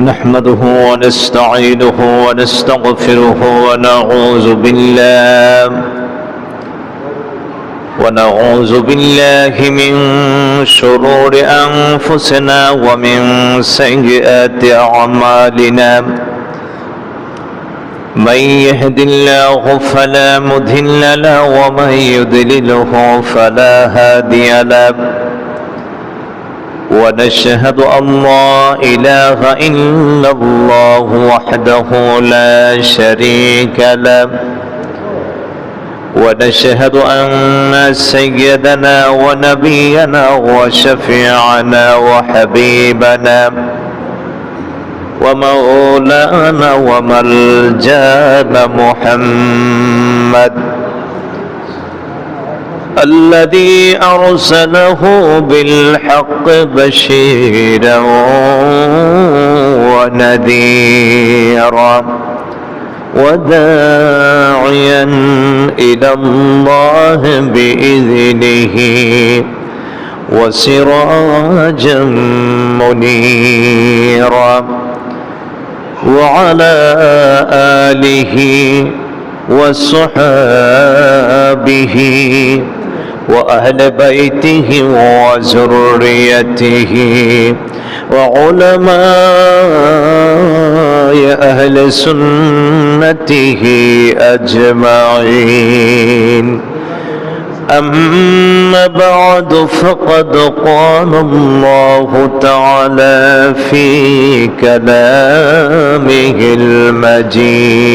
نحمده ونستعينه ونستغفره ونعوذ بالله ونعوذ بالله من شرور أنفسنا ومن سيئات أعمالنا. من يهد الله فلا مضل له ومن يضلله فلا هادي له. ونشهد أن لا إله إلا الله وحده لا شريك له. ونشهد أن سيدنا ونبينا وشفيعنا وحبيبنا ومولانا وملجأنا محمد الذي أرسله بالحق بشيرا ونذيرا وداعيا إلى الله بإذنه وسراجا منيرا وعلى آله وصحابه وأهل بيته وذريته وعلماء أهل سنته أجمعين. أما بعد فقد قال الله تعالى في كلامه المجيد.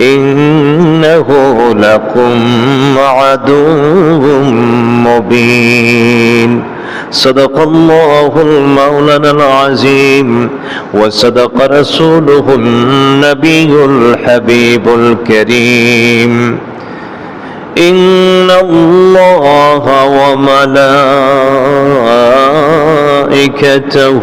إنه لكم عدو مبين. صدق الله المولى العظيم وصدق رسوله النبي الحبيب الكريم. إن الله وملائكته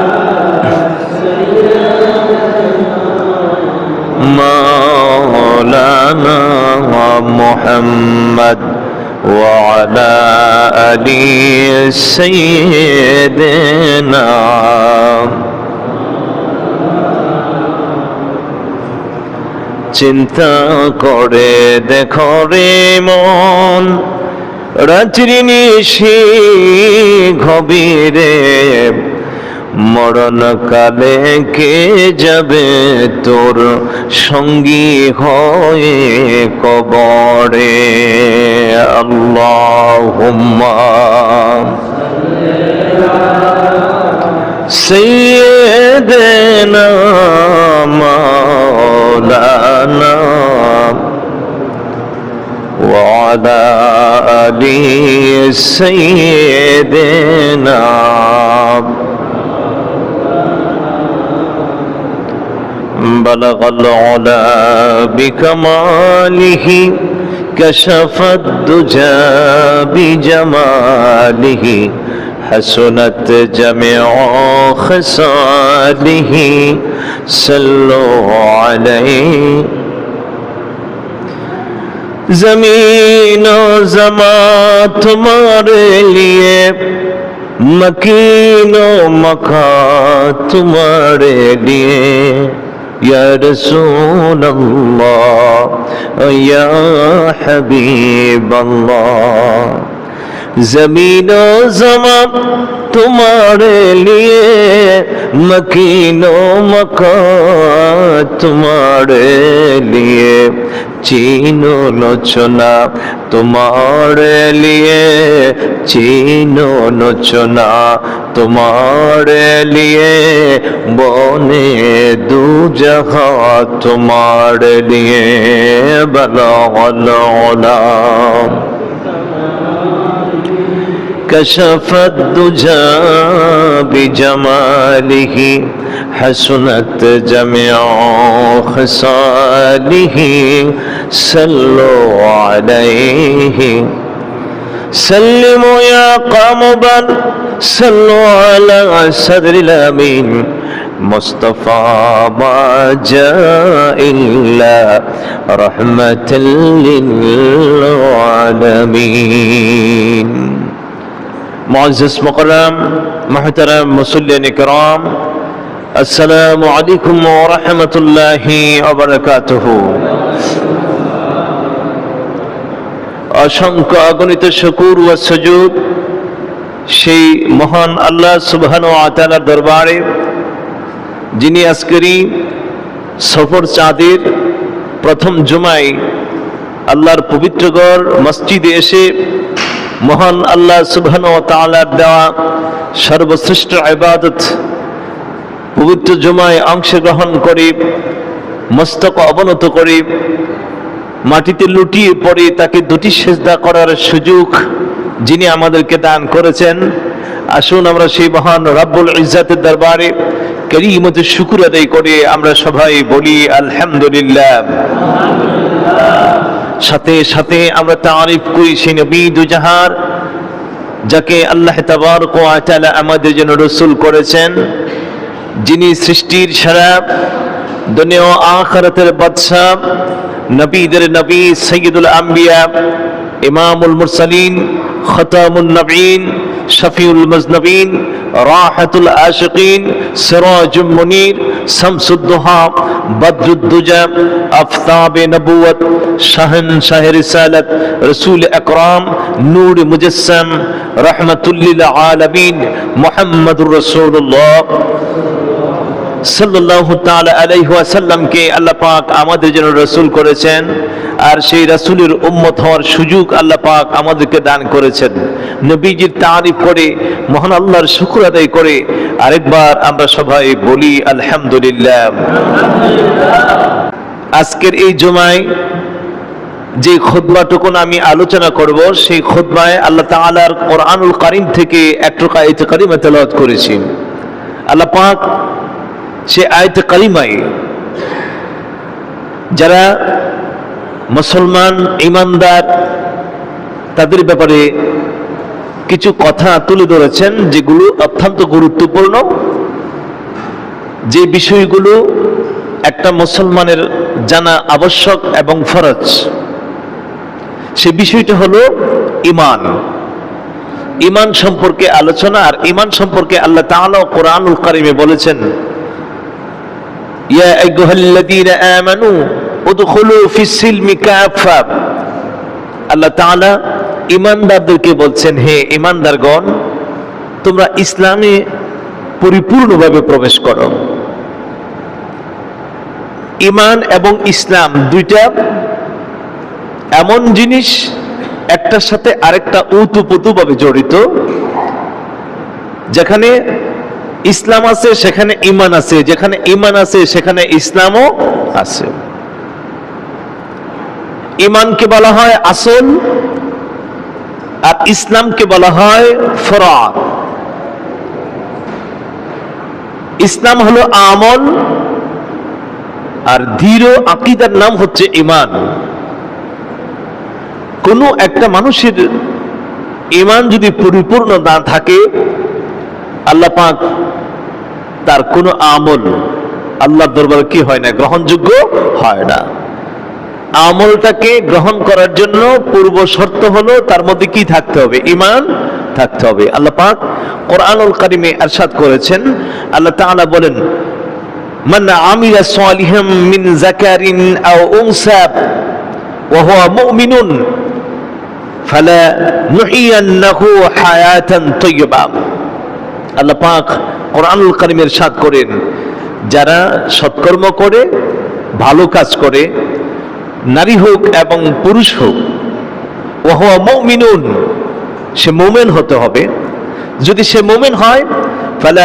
مولانا محمد وعلى آل سيدنا চিন্তা করে দেখো রে মন রাত্রি নিশি গভীরে মরণ কালে কে যাবে তোর সঙ্গী হয়ে কবরে আল্লাহুম্মা سيدنا مولانا وعلى آل سيدنا بلغ العلا بكماله كشف الدجى بجماله، حسنت جميع خصاله. صلوا عليه. زمین و زمان تمہارے لیے، مکین و مکان تمہارے لیے۔ يا رسول الله يا حبيب الله زمین و زمان تمہارے لیے مکین و مکان تمہارے لیے چین و لچنا تمہارے لیے چین و لچنا تمہارے لیے بونے دو جہا تمہارے لیے بلا لولا کشفت دجا بجماله حسنت جميع خصاله صلوا عليه سلموا يا قوم بل صلوا على صدر الأمين. مصطفى ما جاء إلا رحمة للعالمين. معزز مقرم محترم مسلم کرام السلام عليكم ورحمة الله وبركاته. অসংখ্য অগণিত শকুর ও সজুদ সেই মহান আল্লাহ সুবহান ও আতালার দরবারে, যিনি আজকেরই সফর চাঁদের প্রথম জুমায় আল্লাহর পবিত্রগড় মসজিদে এসে মহান আল্লাহ সুবহান ও তালার দেওয়া সর্বশ্রেষ্ঠ ইবাদত, পবিত্র জুমায় অংশগ্রহণ করে, মস্তক অবনত করে মাটিতে লুটিয়ে পড়ে তাকে দুটি সেজদা করার সুযোগ যিনি আমাদেরকে দান করেছেন। আসুন আমরা সেই মহান রাব্বুল ইজ্জাতের দরবারে করিমতের শুকুর আদায় করে আমরা সবাই বলি, আলহামদুলিল্লাহ। সাথে সাথে আমরা তারিফ করি সেই নবী দুজাহার, যাকে আল্লাহ তাবারক ওয়া তাআলা আমাদের জন্য রসুল করেছেন, যিনি সৃষ্টির সারা দুনিয়া আখিরাতের বাদশা নবীদের নবী সৈয়দুল আম্বিয়া, ইমামুল মুরসালিন, খতামুন নবীন, শফিউল মজনবিন, রাহাতুল আশিকিন, সিরাজুম মুনির, শামসুদ্দোহা, বদরুদ্দুজা, আফতাব নবুয়ত শাহন শাহ রিসালত, রসুল আকরাম, নূর মুজসম রহমতুল্লিল আলমিন, মোহাম্মদুর রসুল্লাহ সাল্লাল্লাহু তাআলা আল্লাহ পাক আমাদের জন্য রসুল করেছেন, আর সেই রাসূলের উম্মত হওয়ার সুযোগ আল্লাহ পাক আমাদেরকে দান করেছেন। নবীজির তারিফ করে, মহান আল্লাহর শুকর আদায় করে, আরেকবার আমরা সবাই বলি, আলহামদুলিল্লাহ। আজকের এই জুমায় যে খুতবাটুকুন আমি আলোচনা করব, সেই খুতবায় আল্লাহ তাআলার কোরআনুল কারীম থেকে কারিমা তেলাওয়াত করেছি। আল্লাহ পাক সে আয়ত কালিমাই যারা মুসলমান ইমানদার তাদের ব্যাপারে কিছু কথা তুলে ধরেছেন যেগুলো অত্যন্ত গুরুত্বপূর্ণ। যে বিষয়গুলো একটা মুসলমানের জানা আবশ্যক এবং ফরজ, সে বিষয়টা হলো ইমান ইমান সম্পর্কে আলোচনা আর ইমান সম্পর্কে আল্লাহ তাআলা কোরআনুল কারিমে বলেছেন ইয়া আইয়ুহাল্লাযীনা আমানু উদখুলু ফিস সিলমি কাফা আল্লাহ তাআলা ইমানদারদেরকে বলছেন, হে ইমানদারগণ তোমরা ইসলামে পরিপূর্ণভাবে প্রবেশ করো। ইমান এবং ইসলাম দুইটা এমন জিনিস, একটার সাথে আরেকটা উতুপুতুভাবে জড়িত, যেখানে ইসলাম আছে, সেখানে ইমান আছে। যেখানে ইমান আছে, সেখানে ইসলামও আছে। ইমানকে বলা হয় আসল, আর ইসলামকে বলা হয় ফরাদ ইসলাম হলো আমল, আর ধীর আকিদার নাম হচ্ছে ইমান কোনো একটা মানুষের ইমান যদি পরিপূর্ণ না থাকে আল্লাহ পাক তার কোনো আমল আল্লাহর দরবারে কি হয় না, গ্রহণযোগ্য হয় না। আমলটাকে গ্রহণ করার জন্য পূর্ব শর্ত হলো তার মধ্যে কি থাকতে হবে? ইমান থাকতে হবে। আল্লাহ পাক কোরআনুল কারিমে আরশাদ করেছেন। আল্লাহ তাআলা বলেন, মান আমিলা সালিহাম মিন যাকারিন আও উনসা ওয়া হুয়া মুমিনুন, ফালা নুহিয়ান্নাহু হায়াতান তাইয়্যিবা। আল্লাহ পাক কোরআনুল কারিমের সাদ করেন, যারা সৎকর্ম করে, ভালো কাজ করে, নারী হোক এবং পুরুষ হোক, ওহ সে মোমেন হতে হবে। যদি সে মোমেন হয় তাহলে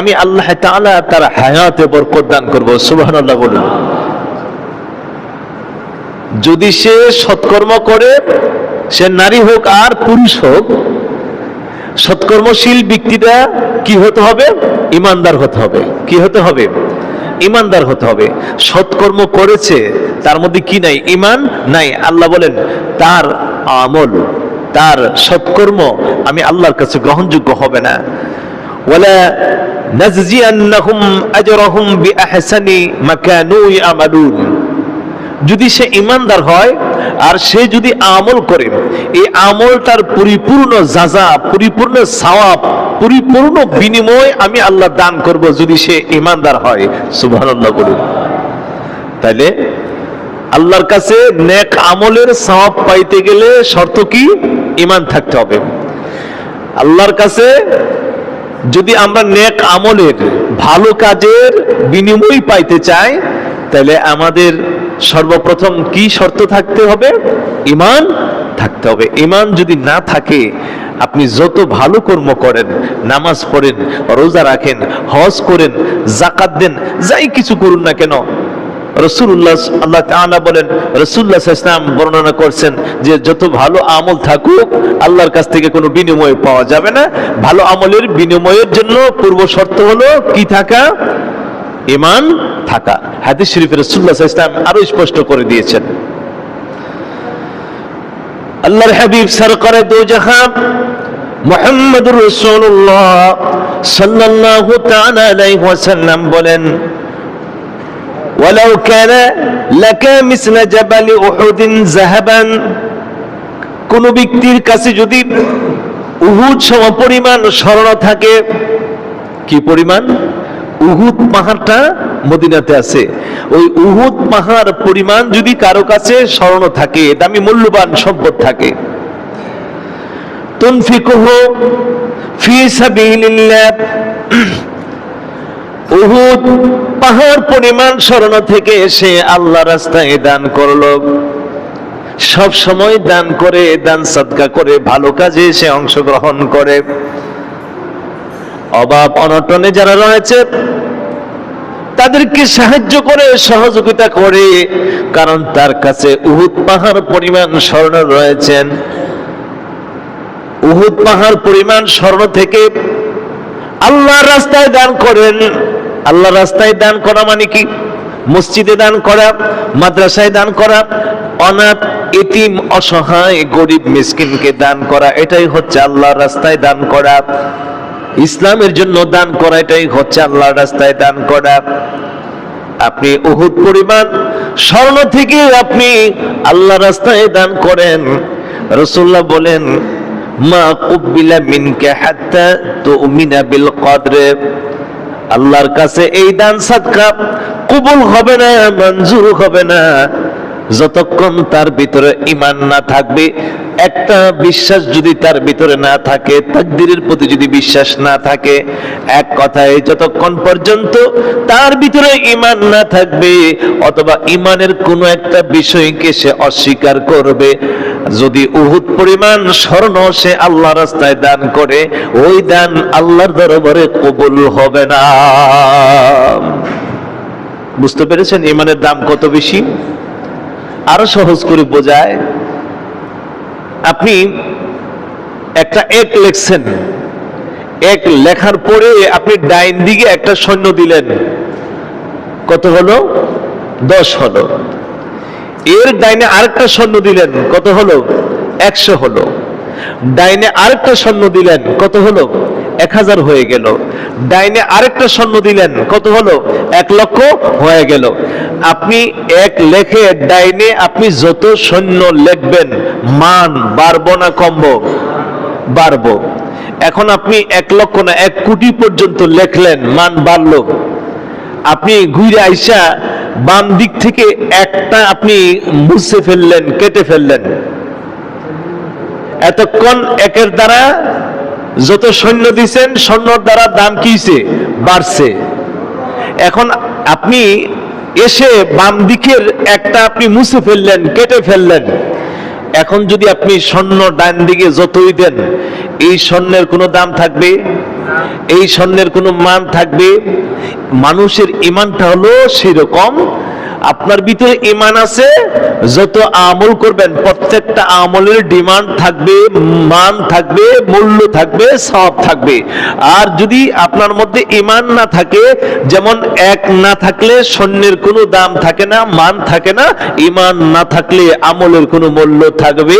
আমি আল্লাহ তার হায়াতে বরকত দান করব, সুবহানাল্লাহ বলুন। যদি সে সৎকর্ম করে সে নারী হোক আর পুরুষ হোক, সৎকর্মশীল ব্যক্তিটা কি হতে হবে? ইমানদার হতে হবে। কি হতে হবে? ইমানদার হতে হবে। সৎকর্ম করেছে, তার মধ্যে কি নাই? ইমান নাই। আল্লাহ বলেন, তার আমল, তার সৎকর্ম আমি আল্লাহর কাছে গ্রহণযোগ্য হবে না। ওয়ালা নাজজিয়ান্নাহুম যদি সে ইমানদার হয় আর সে যদি আমল করে, এই আমলটার পরিপূর্ণ যাজা, পরিপূর্ণ সওয়াব, পরিপূর্ণ বিনিময় আমি আল্লাহ দান করব যদি সে ইমানদার হয়। সুবহানাল্লাহ বলুন। তাইলে আল্লাহর কাছে নেক আমলের সওয়াব পাইতে গেলে শর্ত কি? ইমান থাকতে হবে। আল্লাহর কাছে যদি আমরা নেক আমলের, ভালো কাজের বিনিময় পাইতে চাই তাহলে আমাদের সর্বপ্রথম কি শর্ত থাকতে হবে? ইমান থাকতে হবে। ইমান যদি না থাকে, আপনি যত ভালো কর্ম করেন, নামাজ পড়েন, রোজা রাখেন, হজ করেন জাকাত দেন, যাই কিছু করুন না কেন রসুল্লাহ আল্লাহ তাআলা বলেন রসুল্লাহ ইসলাম বর্ণনা করছেন যে যত ভালো আমল থাকুক, আল্লাহর কাছ থেকে কোনো বিনিময় পাওয়া যাবে না। ভালো আমলের বিনিময়ের জন্য পূর্ব শর্ত হলো কি থাকা? ইমান থাকা হাদিস শরীফের রসুল্লাহ ইসলাম আরো স্পষ্ট করে দিয়েছেন আল্লাহর হাবিব সরকারে দো জাহান মোহাম্মদুর রসুল্লাহ সাল্লাল্লাহু তাআলা আলাইহি ওয়াসাল্লাম বলেন ولو كان لك مثل جبل أحد ذهبا কোন ব্যক্তির কাছে যদি উহুদ সম পরিমাণ স্মরণ থাকে কি পরিমাণ উহুদ পাহাড়টা মদিনাতে আছে। ওই উহুদ পাহাড় পরিমাণ যদি কারও কাছে স্মরণ থাকে, দামি মূল্যবান সম্পদ থাকে, তুনফিকুহু ফি সাবিলিল্লাহ। উহুদ পাহাড় পরিমাণ স্মরণ থেকে সে আল্লাহ রাস্তায় দান করল। সব সময় দান করে, দান সদকা করে, ভালো কাজে সে অংশগ্রহণ করে। অভাব অনটনে যারা রয়েছে, তাদেরকে সাহায্য করে, সহযোগিতা করে, কারণ তার কাছে উহুদ পাহাড় পরিমাণ স্বর্ণ রয়েছেন। উহুদ পাহাড় পরিমাণ স্বর্ণ থেকে আল্লাহর রাস্তায় দান করেন। আল্লাহ রাস্তায় দান করা মানে কি? মসজিদে দান করা, মাদ্রাসায় দান করা, অনাথ, এতিম, অসহায়, গরিব, মিসকিনকে দান করা, এটাই হচ্ছে আল্লাহর রাস্তায় দান করা। ইসলামের জন্য দান করা এটাই হচ্ছে আল্লাহর রাস্তায় দান করা। আপনি উহুদ পরিমাণ স্বর্ণ থেকে আপনি আল্লাহ রাস্তায় দান করেন। রসুল্লাহ বলেন, মা কুব্বিলা মিনকে হাত্তা তুমিনা বিল কদরে। আল্লাহর কাছে এই দান সাদকা কবুল হবে না, মঞ্জুর হবে না। যতক্ষণ তার ভিতরে ইমান না থাকবে একটা বিশ্বাস যদি তার ভিতরে না থাকে, তাকদিরের প্রতি যদি বিশ্বাস না থাকে, এক কথায় যতক্ষণ পর্যন্ত তার ভিতরে ইমান না থাকবে, অথবা ইমানের কোনো একটা বিষয়কে সে অস্বীকার করবে, যদি উহুদ পরিমাণ স্বর্ণ সে আল্লাহ রাস্তায় দান করে, ওই দান আল্লাহর দরবারে কবুল হবে না। বুঝতে পেরেছেন? ইমানের দাম কত বেশি? আরও সহজ করে বোঝায়। আপনি একটা এক লেখছেন। এক লেখার পরে আপনি ডাইন দিকে একটা সৈন্য দিলেন। কত হলো? দশ হলো। এর ডাইনে আরেকটা সৈন্য দিলেন। কত হলো? একশো হলো। ডাইনে আরেকটা সৈন্য দিলেন। কত হলো? এক হাজার হয়ে গেল। ডাইনে আরেকটা স্বর্ণ দিলেন। কত হলো? এক লক্ষ হয়ে গেল। আপনি এক লেখে ডাইনে আপনি যত সৈন্য লিখবেন, মান বাড়বো না কমবো? বাড়বো। এখন আপনি এক লক্ষ না এক কোটি পর্যন্ত লেখলেন, মান বাড়লো। আপনি ঘুরে আইসা বাম দিক থেকে একটা আপনি মুছে ফেললেন, কেটে ফেললেন। এতক্ষণ একের দ্বারা যত সৈন্য দিছেন, সৈন্যর দ্বারা দাম কিছে বাড়ছে। এখন আপনি এসে বাম দিকের একটা আপনি মুছে ফেললেন, কেটে ফেললেন। এখন যদি আপনি স্বর্ণ ডান দিকে যতই দেন, এই স্বর্ণের কোনো দাম থাকবে? এই স্বর্ণের কোনো মান থাকবে? মানুষের ইমানটা হলো সেরকম আপনার ভিতরে ইমান আছে, যত আমল করবেন, প্রত্যেকটা আমলের ডিমান্ড থাকবে, মান থাকবে, মূল্য থাকবে, সব থাকবে। আর যদি আপনার মধ্যে ইমান না থাকে, যেমন এক না থাকলে স্বর্ণের কোনো দাম থাকে না, মান থাকে না ইমান না থাকলে আমলের কোনো মূল্য থাকবে